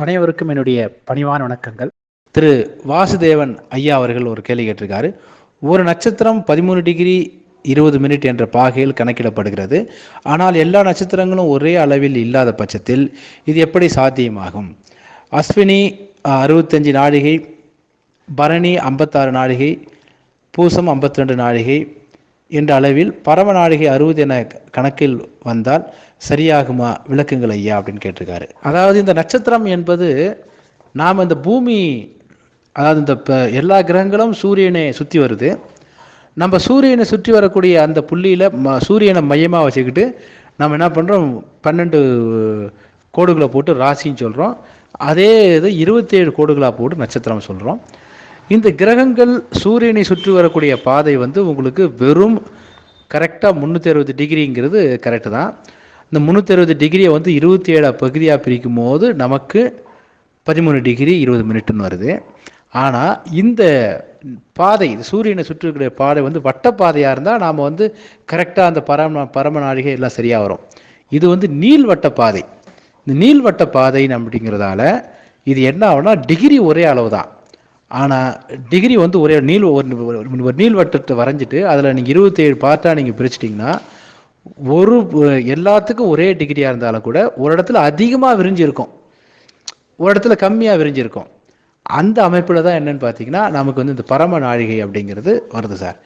அனைவருக்கும் என்னுடைய பணிவான வணக்கங்கள். திரு வாசுதேவன் ஐயா அவர்கள் ஒரு கேள்வி கேட்டிருக்காரு. ஒரு நட்சத்திரம் பதிமூணு டிகிரி இருபது மினிட் என்ற பாகையில் கணக்கிடப்படுகிறது. ஆனால் எல்லா நட்சத்திரங்களும் ஒரே அளவில் இல்லாத பட்சத்தில் இது எப்படி சாத்தியமாகும்? அஸ்வினி அறுபத்தஞ்சு நாழிகை பரணி ஐம்பத்தாறு நாழிகை பூசம் 52 ரெண்டு நாழிகை என்ற அளவில் பரம நாழிகை அறுபது என கணக்கில் வந்தால் சரியாகுமா விளக்குங்கள் ஐயா அப்படின்னு கேட்டிருக்காரு. அதாவது இந்த நட்சத்திரம் என்பது நாம் இந்த பூமி அதாவது இந்த எல்லா கிரகங்களும் சூரியனை சுற்றி வருது. நம்ம சூரியனை சுற்றி வரக்கூடிய அந்த புள்ளியில் ம சூரியனை மையமாக வச்சுக்கிட்டு நம்ம என்ன பண்ணுறோம் பன்னெண்டு கோடுகளை போட்டு ராசின்னு சொல்கிறோம் அதே இது இருபத்தேழு கோடுகளாக போட்டு நட்சத்திரம் சொல்கிறோம் இந்த கிரகங்கள் சூரியனை சுற்றி வரக்கூடிய பாதை வந்து உங்களுக்கு வெறும் கரெக்டாக முந்நூற்றி அறுபது டிகிரிங்கிறது கரெக்டு தான். இந்த முந்நூற்றி அறுபது டிகிரியை வந்து இருபத்தி ஏழு பகுதியாக பிரிக்கும் போது நமக்கு பதிமூணு டிகிரி இருபது மினிட்னு வருது. ஆனால் இந்த பாதை இது சூரியனை சுற்றி இருக்கிற பாதை வந்து வட்டப்பாதையாக இருந்தால் நாம் வந்து கரெக்டாக அந்த பரம பரம நாழிகை எல்லாம் சரியாக வரும். இது வந்து நீள்வட்ட பாதை. இந்த நீள்வட்ட பாதை அப்படிங்கிறதால இது என்ன ஆகும்னா டிகிரி ஒரே அளவு தான் ஆனால் டிகிரி வந்து ஒரே நீள் ஒரு ஒரு- நீள்வட்டத்தை வரைஞ்சிட்டு அதில் நீங்கள் இருபத்தேழு பார்ட்டாக நீங்கள் பிரிச்சிட்டிங்கன்னா ஒரு எல்லாத்துக்கும் ஒரே டிகிரியாக இருந்தாலும் கூட ஒரு இடத்துல அதிகமாக விரிஞ்சிருக்கும் ஒரு இடத்துல கம்மியாக விரிஞ்சிருக்கும் அந்த அமைப்பில் தான் என்னன்னு பார்த்தீங்கன்னா நமக்கு வந்து இந்த பரம நாழிகை அப்படிங்கிறது வருது சார்.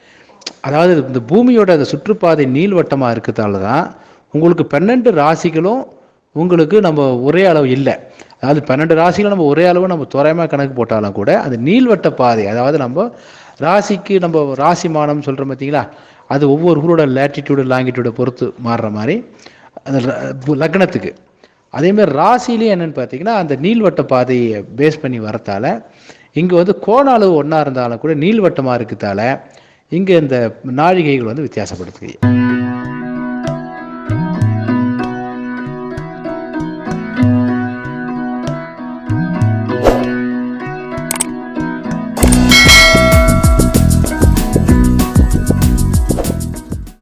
அதாவது இந்த பூமியோட அந்த சுற்றுப்பாதை நீள்வட்டமாக இருக்கிறதால தான் உங்களுக்கு பன்னெண்டு ராசிகளும் உங்களுக்கு நம்ம ஒரே அளவு இல்லை. அதாவது பன்னெண்டு ராசிகளை நம்ம ஒரே அளவு நம்ம தோராயமாக கணக்கு போட்டாலும் கூட அது நீள்வட்ட பாதை. அதாவது நம்ம ராசிக்கு நம்ம ராசி மானம் சொல்கிறோம் பார்த்தீங்களா? அது ஒவ்வொரு ஊரோட லேட்டிடியூடு லாங்கிடியூடை பொறுத்து மாறுற மாதிரி அந்த லக்னத்துக்கு. அதேமாதிரி ராசிலையும் என்னென்னு பார்த்தீங்கன்னா அந்த நீள்வட்ட பாதையை பேஸ் பண்ணி வரத்தால இங்கே வந்து கோண அளவு ஒன்றா இருந்தாலும் கூட நீள்வட்டமாக இருக்கிறதால இங்கே இந்த நாழிகைகள் வந்து வித்தியாசப்படுத்துது.